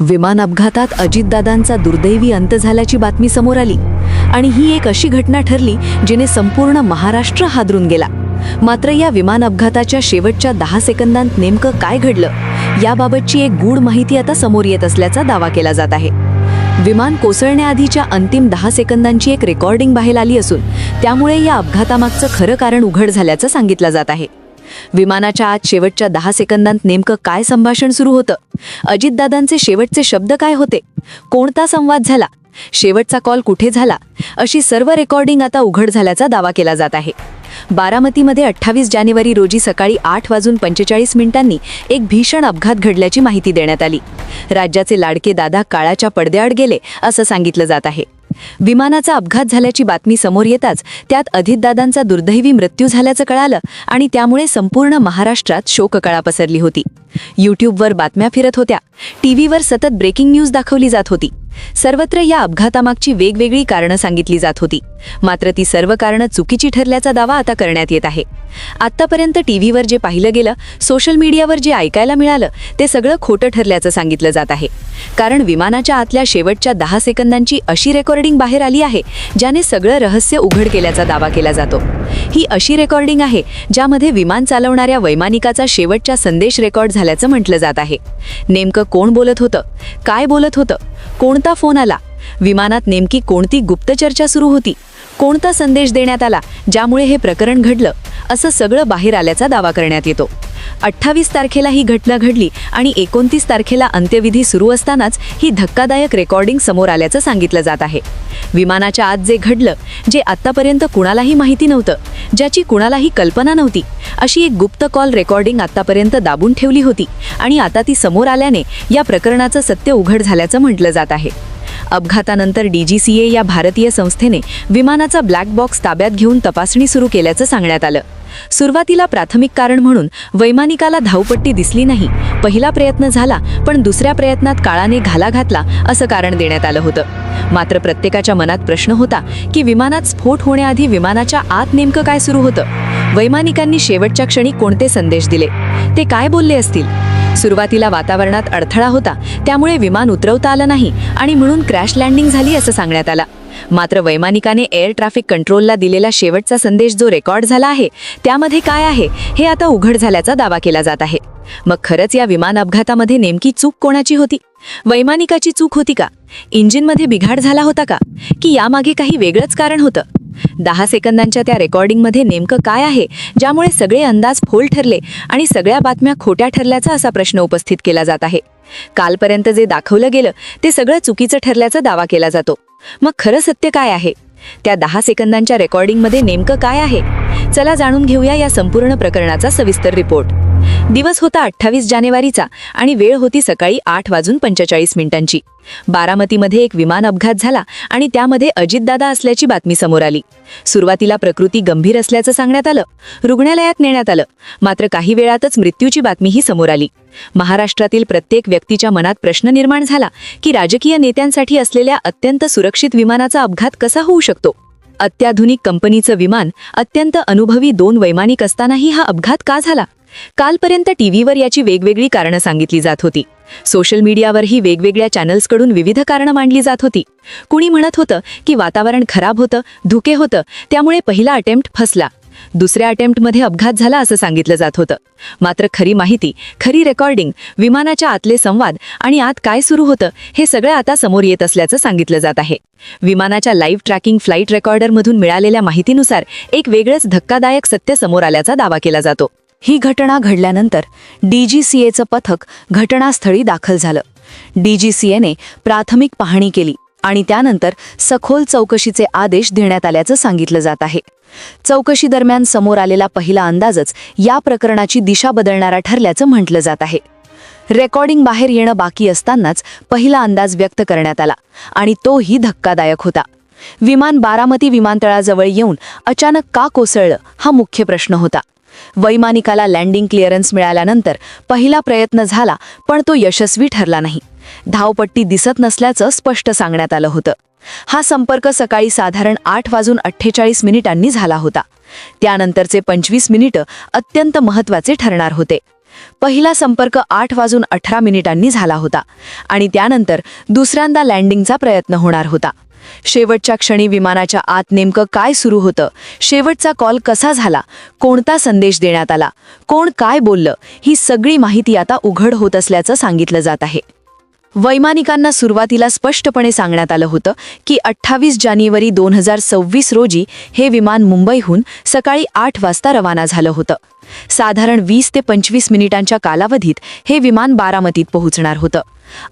विमान अपघातात अजितदादांचा दुर्दैवी अंत झाल्याची बातमी समोर आली. आणि ही एक अशी घटना ठरली जिने संपूर्ण महाराष्ट्र हादरून गेला. मात्र या विमान अपघाताच्या शेवटच्या दहा सेकंदांत नेमकं काय घडलं याबाबतची एक गूढ माहिती आता समोर येत असल्याचा दावा केला जात आहे. विमान कोसळण्याआधीच्या अंतिम दहा सेकंदांची एक रेकॉर्डिंग बाहेर आली असून त्यामुळे या अपघातामागचं खरं कारण उघड झाल्याचं सांगितलं जात आहे. विमानाच्या आत शेवटच्या दहा सेकंदांत नेमकं काय संभाषण सुरू होतं? अजितदादांचे शेवटचे शब्द काय होते? कोणता संवाद झाला? शेवटचा कॉल कुठे झाला? अशी सर्व रेकॉर्डिंग आता उघड झाल्याचा दावा केला जात आहे. बारामतीमध्ये अठ्ठावीस जानेवारी रोजी सकाळी आठ वाजून पंचेचाळीस मिनिटांनी एक भीषण अपघात घडल्याची माहिती देण्यात आली. राज्याचे लाडके दादा काळाच्या पडद्याआड गेले असं सांगितलं जात आहे. विमानाचा अपघात झाल्याची बातमी समोर येताच त्यात अजितदादांचा दुर्दैवी मृत्यू झाल्याचं कळालं आणि त्यामुळे संपूर्ण महाराष्ट्रात शोककळा पसरली होती. यूट्यूबवर बातम्या फिरत होत्या. टीव्हीवर सतत ब्रेकिंग न्यूज दाखवली जात होती. सर्वत्र या अपघातामागची वेगवेगळी कारणं सांगितली जात होती. मात्र ती सर्व कारणं चुकीची ठरल्याचा दावा आता करण्यात येत आहे. आत्तापर्यंत टीव्हीवर जे पाहिलं गेलं सोशल मीडियावर जे ऐकायला मिळालं ते सगळं खोटं ठरल्याचं सांगितलं जात आहे. कारण विमानाच्या आतल्या शेवटच्या दहा सेकंदांची अशी रेकॉर्डिंग बाहेर आली आहे ज्याने सगळं रहस्य उघड केल्याचा दावा केला जातो. ही अशी रेकॉर्डिंग आहे ज्यामध्ये विमान चालवणाऱ्या वैमानिकाचा शेवटचा संदेश रेकॉर्ड झाल्याचं म्हटलं जात आहे. नेमकं कोण बोलत होतं? काय बोलत होतं? कोणता फोन आला? विमानात नेमकी कोणती गुप्त चर्चा सुरू होती? कोणता संदेश देण्यात आला? ज्यामुळे हे प्रकरण घडलं? असं सगळं बाहेर आल्याचा दावा करण्यात येतो. अठ्ठावीस तारखेला ही घटना घडली आणि एकोणतीस तारखेला अंत्यविधी सुरू असतानाच ही धक्कादायक रेकॉर्डिंग समोर आल्याचं सांगितलं जात आहे. विमानाच्या आत जे घडलं जे आत्तापर्यंत कुणालाही माहिती नव्हतं ज्याची कुणालाही कल्पना नव्हती अशी एक गुप्त कॉल रेकॉर्डिंग आत्तापर्यंत दाबून ठेवली होती आणि आता ती समोर आल्याने या प्रकरणाचं सत्य उघड झाल्याचं म्हटलं जात आहे. अपघातानंतर डीजीसीए या भारतीय संस्थेने विमानाचा ब्लॅक बॉक्स ताब्यात घेऊन तपासणी सुरू केल्याचं सांगण्यात आलं. सुरुवातीला प्राथमिक कारण म्हणून वैमानिकाला धावपट्टी दिसली नाही. पहिला प्रयत्न झाला पण दुसऱ्या प्रयत्नात काळाने घाला घातला असं कारण देण्यात आलं होतं. मात्र प्रत्येकाच्या मनात प्रश्न होता की विमानात स्फोट होण्याआधी विमानाच्या आत नेमकं काय सुरू होतं? वैमानिकांनी शेवटच्या क्षणी कोणते संदेश दिले? ते काय बोलले असतील? सुरुवातीला वातावरणात अडथळा होता त्यामुळे विमान उतरवता आलं नाही आणि म्हणून क्रॅश लँडिंग झाली असं सांगण्यात आला. मात्र वैमानिकाने एअर ट्रॅफिक कंट्रोलला दिलेला शेवटचा संदेश जो रेकॉर्ड झाला आहे त्यामध्ये काय आहे हे आता उघड झाल्याचा दावा केला जात आहे. मग खरंच या विमान अपघातामध्ये नेमकी चूक कोणाची होती? वैमानिकाची चूक होती का? इंजिनमध्ये बिघाड झाला होता का? की यामागे काही वेगळंच कारण होतं? दहा सेकंदांच्या त्या रेकॉर्डिंगमध्ये नेमकं काय आहे ज्यामुळे सगळे अंदाज फोल ठरले आणि सगळ्या बातम्या खोट्या ठरल्याचा असा प्रश्न उपस्थित केला जात आहे. कालपर्यंत जे दाखवलं गेलं ते सगळं चुकीचं ठरल्याचा दावा केला जातो. मग खरं सत्य काय आहे? त्या दहा सेकंदांच्या रेकॉर्डिंगमध्ये नेमकं काय आहे? चला जाणून घेऊया या संपूर्ण प्रकरणाचा सविस्तर रिपोर्ट दिवस होता अठ्ठावीस जानेवारीचा आणि वेळ होती सकाळी आठ वाजून पंचेचाळीस मिनिटांची. बारामतीमध्ये एक विमान अपघात झाला आणि त्यामध्ये अजितदादा असल्याची बातमी समोर आली. सुरुवातीला प्रकृती गंभीर असल्याचं सांगण्यात आलं. रुग्णालयात नेण्यात आलं. मात्र काही वेळातच मृत्यूची बातमीही समोर आली. महाराष्ट्रातील प्रत्येक व्यक्तीच्या मनात प्रश्न निर्माण झाला की राजकीय नेत्यांसाठी असलेल्या अत्यंत सुरक्षित विमानाचा अपघात कसा होऊ शकतो? अत्याधुनिक कंपनीचं विमान अत्यंत अनुभवी दोन वैमानिक असतानाही हा अपघात का झाला? कालपर्यंत टीव्हीवर याची वेगवेगळी कारणं सांगितली जात होती. सोशल मीडियावरही वेगवेगळ्या चॅनल्सकडून विविध कारणं मांडली जात होती. कुणी म्हणत होतं की वातावरण खराब होतं धुके होतं त्यामुळे पहिला अटेम्प्ट फसला. दुसऱ्या अटेम्प्टमध्ये अपघात झाला असं सांगितलं जात होतं. मात्र खरी माहिती खरी रेकॉर्डिंग विमानाच्या आतले संवाद आणि आत काय सुरू होतं हे सगळं आता समोर येत असल्याचं सांगितलं जात आहे. विमानाच्या लाईव्ह ट्रॅकिंग फ्लाईट रेकॉर्डरमधून मिळालेल्या माहितीनुसार एक वेगळंच धक्कादायक सत्य समोर आल्याचा दावा केला जातो. ही घटना घडल्यानंतर डीजीसीएचं पथक घटनास्थळी दाखल झालं. डीजीसीएने प्राथमिक पाहणी केली आणि त्यानंतर सखोल चौकशीचे आदेश देण्यात आल्याचं सांगितलं जात आहे. चौकशी दरम्यान समोर आलेला पहिला अंदाजच या प्रकरणाची दिशा बदलणारा ठरल्याचं म्हटलं जात आहे. रेकॉर्डिंग बाहेर येणं बाकी असतानाच पहिला अंदाज व्यक्त करण्यात आला आणि तोही धक्कादायक होता. विमान बारामती विमानतळाजवळ येऊन अचानक का कोसळलं हा मुख्य प्रश्न होता. वैमानिकाला लँडिंग क्लिअरन्स मिळाल्यानंतर पहिला प्रयत्न झाला पण तो यशस्वी ठरला नाही. धावपट्टी दिसत नसल्याचं स्पष्ट सांगण्यात आलं होतं. हा संपर्क सकाळी साधारण आठ वाजून अठ्ठेचाळीस मिनिटांनी झाला होता. त्यानंतरचे पंचवीस मिनिटं अत्यंत महत्त्वाचे ठरणार होते. पहिला संपर्क आठ वाजून अठरा मिनिटांनी झाला होता आणि त्यानंतर दुसऱ्यांदा लँडिंगचा प्रयत्न होणार होता. शेवटच्या क्षणी विमानाच्या आत नेमकं काय सुरू होतं? शेवटचा कॉल कसा झाला? कोणता संदेश देण्यात आला? कोण काय बोललं? ही सगळी माहिती आता उघड होत असल्याचं सांगितलं जात आहे. वैमानिकांना सुरुवातीला स्पष्टपणे सांगण्यात आलं होतं की अठ्ठावीस जानेवारी दोन हजार सव्वीस रोजी हे विमान मुंबईहून सकाळी आठ वाजता रवाना झालं होतं. साधारण वीस ते पंचवीस मिनिटांच्या कालावधीत हे विमान बारामतीत पोहोचणार होतं.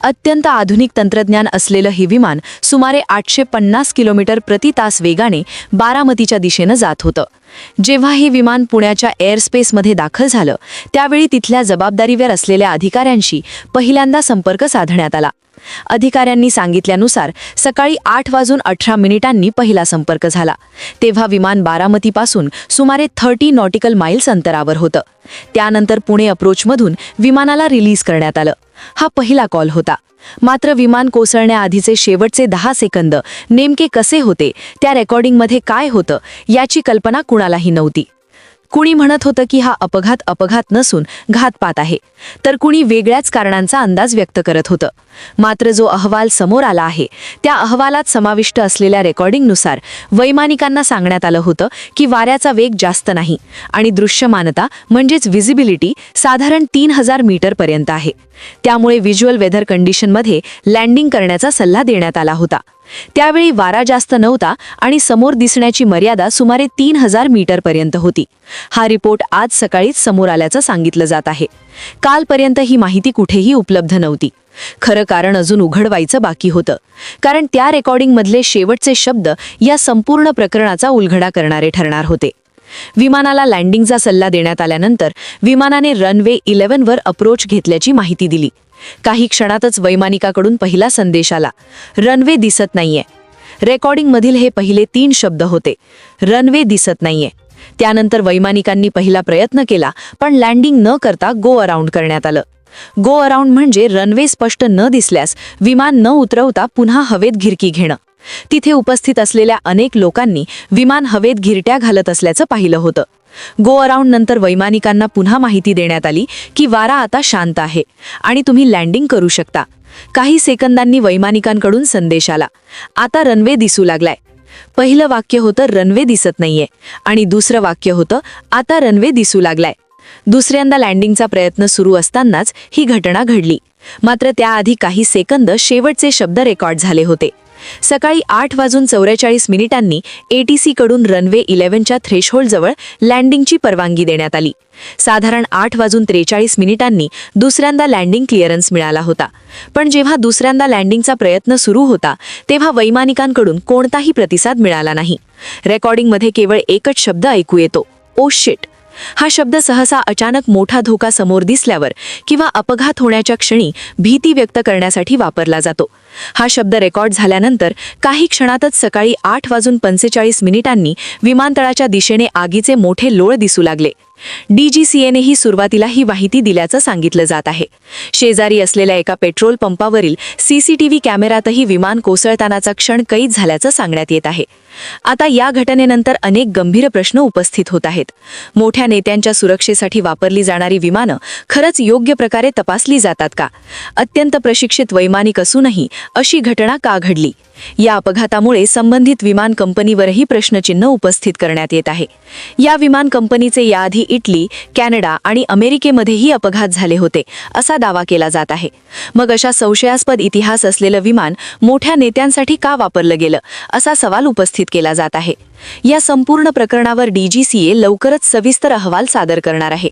अत्यंत आधुनिक तंत्रज्ञान असलेलं हे विमान सुमारे आठशे पन्नास किलोमीटर प्रति तास वेगाने बारामतीच्या दिशेनं जात होतं. जेव्हा हे विमान पुण्याच्या एअरस्पेसमध्ये दाखल झालं त्यावेळी तिथल्या जबाबदारीवर असलेल्या अधिकाऱ्यांशी पहिल्यांदा संपर्क साधण्यात आला. अधिकाऱ्यांनी सांगितल्यानुसार सकाळी आठ वाजून अठरा मिनिटांनी पहिला संपर्क झाला. तेव्हा विमान बारामतीपासून सुमारे थर्टी नॉटिकल माइल्स अंतरावर होतं. त्यानंतर पुणे अप्रोचमधून विमानाला रिलीज करण्यात आलं. हा पहिला कॉल होता. मात्र विमान कोसळण्याआधीचे शेवटचे दहा सेकंद नेमके कसे होते त्या रेकॉर्डिंगमध्ये काय होतं याची कल्पना कुणालाही नव्हती. कुणी म्हणत होतं की हा अपघात अपघात नसून घातपात आहे. तर कुणी वेगळ्याच कारणांचा अंदाज व्यक्त करत होतं. मात्र जो अहवाल समोर आला आहे त्या अहवालात समाविष्ट असलेल्या रेकॉर्डिंगनुसार वैमानिकांना सांगण्यात आलं होतं की वाऱ्याचा वेग जास्त नाही आणि दृश्यमानता म्हणजेच विजिबिलिटी साधारण तीन हजार मीटरपर्यंत आहे. त्यामुळे व्हिज्युअल वेदर कंडिशनमध्ये लँडिंग करण्याचा सल्ला देण्यात आला होता. त्यावेळी वारा जास्त नव्हता आणि समोर दिसण्याची मर्यादा सुमारे तीन हजार मीटरपर्यंत होती. हा रिपोर्ट आज सकाळीच समोर आल्याचं सांगितलं जात आहे. कालपर्यंत ही माहिती कुठेही उपलब्ध नव्हती. खरं कारण अजून उघड व्हायचं बाकी होतं. कारण त्या रेकॉर्डिंगमधले शेवटचे शब्द या संपूर्ण प्रकरणाचा उलघडा करणारे ठरणार होते. विमानाला लँडिंगचा सल्ला देण्यात आल्यानंतर विमानाने रनवे इलेव्हनवर अप्रोच घेतल्याची माहिती दिली. काही क्षणातच वैमानिकाकडून पहिला संदेश आला. रनवे दिसत नाहीये. रेकॉर्डिंगमधील हे पहिले तीन शब्द होते. रनवे दिसत नाहीये. त्यानंतर वैमानिकांनी पहिला प्रयत्न केला पण लँडिंग न करता गो अराउंड करण्यात आलं. गो अराउंड म्हणजे रनवे स्पष्ट न दिसल्यास विमान न उतरवता पुन्हा हवेत घिरकी घेणं. तिथे उपस्थित असलेल्या अनेक लोकांनी विमान हवेत घिरट्या घालत असल्याचं पाहिलं होतं. गो अराउंड नंतर वैमानिकांना पुन्हा माहिती देण्यात आली की वारा आता शांत आहे आणि तुम्ही लँडिंग करू शकता. काही सेकंदांनी वैमानिकांकडून संदेश आला. आता रनवे दिसू लागलाय. पहिलं वाक्य होतं रनवे दिसत नाहीये. आणि दुसरं वाक्य होतं आता रनवे दिसू लागलाय. दुसऱ्यांदा लँडिंगचा प्रयत्न सुरू असतानाच ही घटना घडली. मात्र त्याआधी काही सेकंद शेवटचे शब्द रेकॉर्ड झाले होते. सकाळी आठ वाजून चौवेचाळीस मिनिटांनी ए टी सीकडून रनवे इलेव्हनच्या थ्रेशहोल्डजवळ लँडिंगची परवानगी देण्यात आली. साधारण आठ वाजून त्रेचाळीस मिनिटांनी दुसऱ्यांदा लँडिंग क्लिअरन्स मिळाला होता. पण जेव्हा दुसऱ्यांदा लँडिंगचा प्रयत्न सुरू होता तेव्हा वैमानिकांकडून कोणताही प्रतिसाद मिळाला नाही. रेकॉर्डिंगमध्ये केवळ एकच शब्द ऐकू येतो ओ शिट! हा शब्द सहसा अचानक मोठा धोका समोर दिसल्यावर किंवा अपघात होण्याच्या क्षणी भीती व्यक्त करण्यासाठी वापरला जातो. हा शब्द रेकॉर्ड झाल्यानंतर काही क्षणातच सकाळी आठ वाजून पंचेचाळीस मिनिटांनी विमानतळाच्या दिशेने आगीचे मोठे लोळ दिसू लागले. डीजीसीएनेही सुरुवातीला ही माहिती दिल्याचं सांगितलं जात आहे. शेजारी असलेल्या एका पेट्रोल पंपावरील सीसीटीव्ही कॅमेऱ्यातही विमान कोसळतानाचा क्षण कैद झाल्याचं सांगण्यात येत आहे. आता या घटनेनंतर अनेक गंभीर प्रश्न उपस्थित होत आहेत. मोठ्या नेत्यांच्या सुरक्षेसाठी वापरली जाणारी विमानं खरंच योग्य प्रकारे तपासली जातात का? अत्यंत प्रशिक्षित वैमानिक असूनही अशी घटना का घडली? या अपघातामुळे संबंधित विमान कंपनीवरही प्रश्नचिन्ह उपस्थित करण्यात येत आहे. या विमान कंपनीचे याआधी इटली कॅनडा आणि अमेरिकेमध्येही अपघात झाले होते असा दावा केला जात आहे. मग अशा संशयास्पद इतिहास असलेलं विमान मोठ्या नेत्यांसाठी का वापरलं गेलं असा सवाल उपस्थित केला जात आहे. या संपूर्ण प्रकरणावर डीजीसीए लवकरच सविस्तर अहवाल सादर करणार आहे.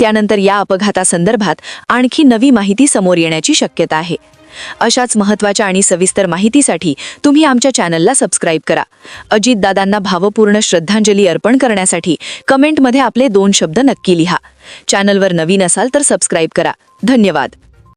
त्यानंतर या अपघातासंदर्भात आणखी नवी माहिती समोर येण्याची शक्यता आहे. अशाच महत्त्वाच्या आणि सविस्तर माहितीसाठी तुम्ही आमच्या चॅनलला सबस्क्राईब करा. अजितदादांना भावपूर्ण श्रद्धांजली अर्पण करण्यासाठी कमेंटमध्ये आपले दोन शब्द नक्की लिहा. चॅनलवर नवीन असाल तर सबस्क्राईब करा. धन्यवाद.